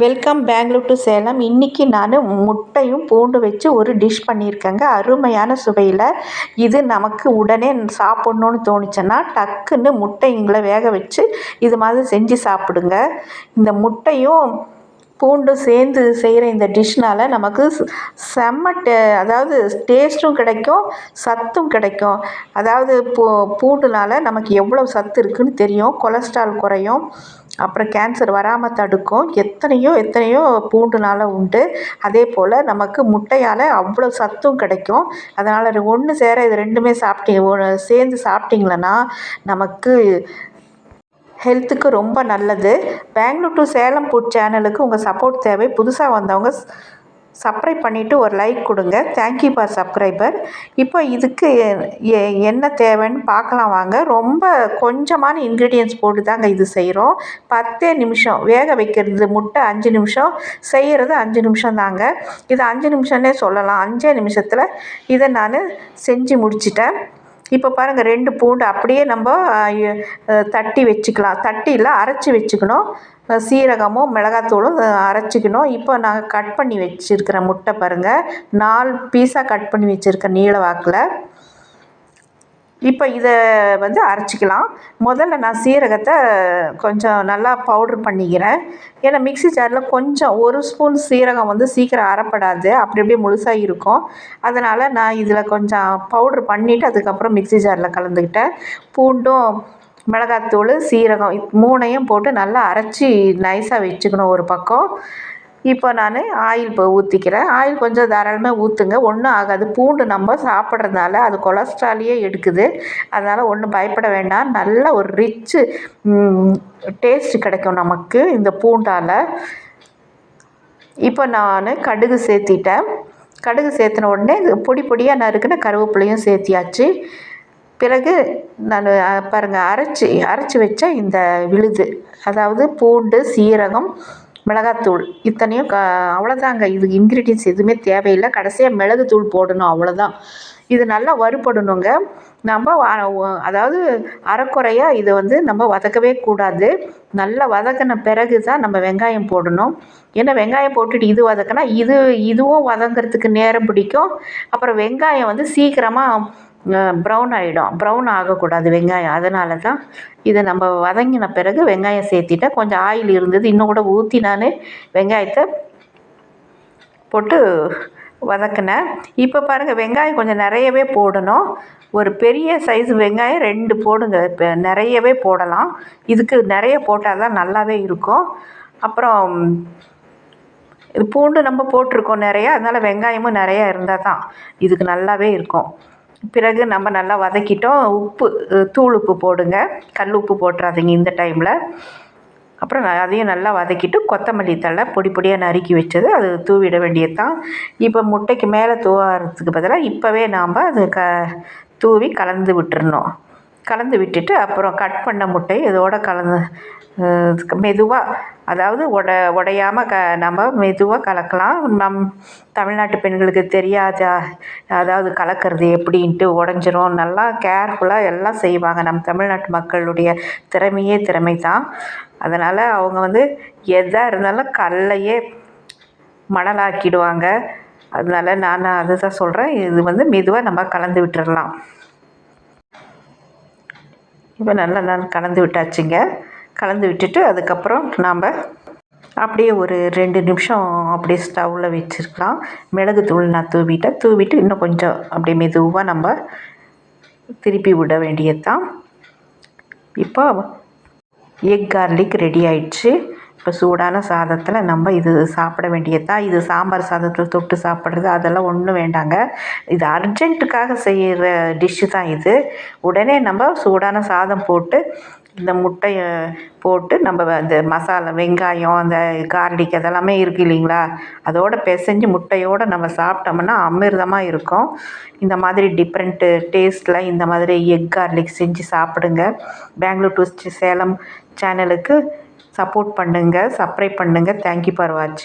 Welcome Bangalore to Salem இன்றைக்கி நான் முட்டையும் பூண்டு வச்சு ஒரு டிஷ் பண்ணியிருக்கேங்க. அருமையான சுவையில். இது நமக்கு உடனே சாப்பிட்ணுன்னு தோணுச்சுன்னா டக்குன்னு முட்டைங்களை வேக வச்சு இது மாதிரி செஞ்சு சாப்பிடுங்க. இந்த முட்டையும் பூண்டும் சேர்ந்து செய்கிற இந்த டிஷ்னால் நமக்கு செம்ம டே அதாவது டேஸ்ட்டும் கிடைக்கும் சத்தும் கிடைக்கும். அதாவது பூ பூண்டுனால் நமக்கு எவ்வளோ சத்து இருக்குதுன்னு தெரியும். கொலஸ்ட்ரால் குறையும். அப்புறம் கேன்சர் வராமல் தடுக்கும். எத்தனையோ எத்தனையோ பூண்டுனால் உண்டு. அதே போல் நமக்கு முட்டையால் அவ்வளோ சத்தும் கிடைக்கும். அதனால் ஒன்று சேர இது ரெண்டுமே சாப்பிட்டீங்க. சேர்ந்து சாப்பிட்டிங்களன்னா நமக்கு ஹெல்த்துக்கு ரொம்ப நல்லது. பெங்களூர் டு சேலம் ஃபுட் சேனலுக்கு உங்கள் சப்போர்ட் தேவை. புதுசாக வந்தவங்க சப்ஸ்கிரைப் பண்ணிவிட்டு ஒரு லைக் கொடுங்க. தேங்க்யூ ஃபார் சப்ஸ்கிரைபர் இப்போ இதுக்கு என்ன தேவைன்னு பார்க்கலாம் வாங்க. ரொம்ப கொஞ்சமான இன்க்ரீடியன்ஸ் போட்டு தாங்க இது செய்கிறோம் பத்தே நிமிஷம் வேக வைக்கிறது முட்டை அஞ்சு நிமிஷம் செய்கிறது அஞ்சு நிமிஷம் தாங்க. இது அஞ்சு நிமிஷம்னே சொல்லலாம். அஞ்சே நிமிஷத்தில் இதை நான் செஞ்சு முடிச்சிட்டேன். இப்போ பாருங்கள் ரெண்டு பூண்டு அப்படியே நம்ம தட்டி வச்சுக்கலாம். தட்டி இல்லை அரைச்சி வச்சுக்கணும். சீரகமும் மிளகாத்தூளும் அரைச்சிக்கணும். இப்போ நாங்கள் கட் பண்ணி வச்சுருக்கிற முட்டை பாருங்கள் நாலு பீஸாக கட் பண்ணி வச்சுருக்கேன் நீள வாக்கில். இப்போ இதை வந்து அரைச்சிக்கலாம். முதல்ல நான் சீரகத்தை கொஞ்சம் நல்லா பவுட்ரு பண்ணிக்கிறேன். ஏன்னா மிக்ஸி ஜாரில் கொஞ்சம் ஒரு ஸ்பூன் சீரகம் வந்து சீக்கிரம் அரைப்படாது. அப்படி அப்படியே முழுசாக இருக்கும். அதனால் நான் இதில் கொஞ்சம் பவுட்ரு பண்ணிவிட்டு அதுக்கப்புறம் மிக்ஸி ஜாரில் கலந்துக்கிட்டேன். பூண்டும் மிளகாத்தூள் சீரகம் மூணையும் போட்டு நல்லா அரைச்சி நைஸாக வச்சுக்கணும் ஒரு பக்கம். இப்போ நான் ஆயில் இப்போ ஊற்றிக்கிறேன் ஆயில் கொஞ்சம் தாராளமாக ஊற்றுங்க ஒன்றும் ஆகாது. பூண்டு நம்ம சாப்பிட்றதுனால அது கொலஸ்ட்ராலையே எடுக்குது. அதனால் ஒன்றும் பயப்பட வேண்டாம். நல்ல ஒரு ரிச்சு டேஸ்ட் கிடைக்கும் நமக்கு இந்த பூண்டால். இப்போ நான் கடுகு சேர்த்திட்டேன். கடுகு சேர்த்துன உடனே பொடி பொடியாக நறுக்குன்னு கருவேப்பிலையும் சேர்த்தியாச்சு. பிறகு நான் பாருங்கள் அரைச்சி அரைச்சி வச்ச இந்த விழுது. அதாவது பூண்டு சீரகம் மிளகாத்தூள். இத்தனையும் க அவ்வளோதாங்க இது இன்க்ரீடியன்ஸ் எதுவுமே தேவையில்லை. கடைசியாக மிளகுத்தூள் போடணும் அவ்வளோதான் இது நல்லா வறுபடணுங்க. நம்ம அதாவது அரைக்குறையாக இதை வந்து நம்ம வதக்கவே கூடாது. நல்லா வதக்கின பிறகு தான் நம்ம வெங்காயம் போடணும். ஏன்னா வெங்காயம் போட்டுட்டு இது வதக்கினா இது இதுவும் வதங்கிறதுக்கு நேரம் பிடிக்கும். அப்புறம் வெங்காயம் வந்து சீக்கிரமாக ப்ரௌன் ஆகிடும் ப்ரௌன் ஆகக்கூடாது வெங்காயம். அதனால தான் இதை நம்ம வதங்கின பிறகு வெங்காயம் சேர்த்திட்டேன் கொஞ்சம் ஆயில் இருந்தது. இன்னும் கூட ஊற்றி நான் வெங்காயத்தை போட்டு வதக்கினேன் இப்போ பாருங்கள் வெங்காயம் கொஞ்சம் நிறையவே போடணும். ஒரு பெரிய சைஸ் வெங்காயம் ரெண்டு போடுங்க. இப்போ நிறையவே போடலாம். இதுக்கு நிறைய போட்டால் தான் நல்லாவே இருக்கும். அப்புறம் பூண்டு நம்ம போட்டிருக்கோம் நிறையா. அதனால் வெங்காயமும் நிறையா இருந்தால் தான் இதுக்கு நல்லாவே இருக்கும். பிறகு நம்ம நல்லா வதக்கிட்டோம். உப்பு தூள் உப்பு போடுங்க. கல் உப்பு போட்டுறாதீங்க இந்த டைமில் அப்புறம் அதையும் நல்லா வதக்கிட்டு கொத்தமல்லி தழை பொடி பொடியாக நறுக்கி வச்சது. அது தூவிட வேண்டியது தான் இப்போ முட்டைக்கு மேலே தூவாகிறதுக்கு பதிலாக இப்போவே நாம் அது க தூவி கலந்து விட்டுறணும். கலந்து விட்டுட்டு அப்புறம் கட் பண்ண முட்டை இதோட கலந்து மெதுவாக அதாவது உட உடையாமல் க நம்ம மெதுவாக கலக்கலாம். நம் தமிழ்நாட்டு பெண்களுக்கு தெரியாத அதாவது கலக்கிறது எப்படின்ட்டு உடஞ்சிரும். நல்லா கேர்ஃபுல்லாக எல்லாம் செய்வாங்க. நம் தமிழ்நாட்டு மக்களுடைய திறமையே திறமை தான் அதனால் அவங்க வந்து எதாக இருந்தாலும் கல்லையே மணலாக்கிடுவாங்க. அதனால நான் அதை தான் சொல்கிறேன் இது வந்து மெதுவாக நம்ம கலந்து விட்டுடலாம் இப்போ நல்லா நாள் கலந்து விட்டாச்சுங்க. கலந்து விட்டுட்டு அதுக்கப்புறம் நாம் அப்படியே ஒரு ரெண்டு நிமிஷம் அப்படியே ஸ்டவ்வில் வச்சுருக்கலாம். மிளகுத்தூள் நான் தூவிட்டேன். தூவிட்டு இன்னும் கொஞ்சம் அப்படியே மெதுவாக நம்ம திருப்பி விட வேண்டியது தான் இப்போ எக் கார்லிக் ரெடி ஆயிடுச்சு. இப்போ சூடான சாதத்தில் நம்ம இது சாப்பிட வேண்டியது தான் இது சாம்பார் சாதத்தில் தொட்டு சாப்பிட்றது அதெல்லாம் ஒன்றும் வேண்டாங்க. இது அர்ஜென்ட்டுக்காக செய்கிற டிஷ்ஷு தான் இது. உடனே நம்ம சூடான சாதம் போட்டு இந்த முட்டையை போட்டு நம்ம அந்த மசாலா வெங்காயம் அந்த கார்லிக் அதெல்லாமே இருக்குது இல்லைங்களா? அதோடு பிசைஞ்சு முட்டையோடு நம்ம சாப்பிட்டோம்னா அமிர்தமாக இருக்கும். இந்த மாதிரி டிஃப்ரெண்ட்டு டேஸ்ட்டில் இந்த மாதிரி எக் கார்லிக் செஞ்சு சாப்பிடுங்க. பெங்களூர் டு சேலம் சேனலுக்கு சப்போர்ட் பண்ணுங்கள் சப்ரை பண்ணுங்கள் தேங்க்யூ ஃபார் வாட்சிங்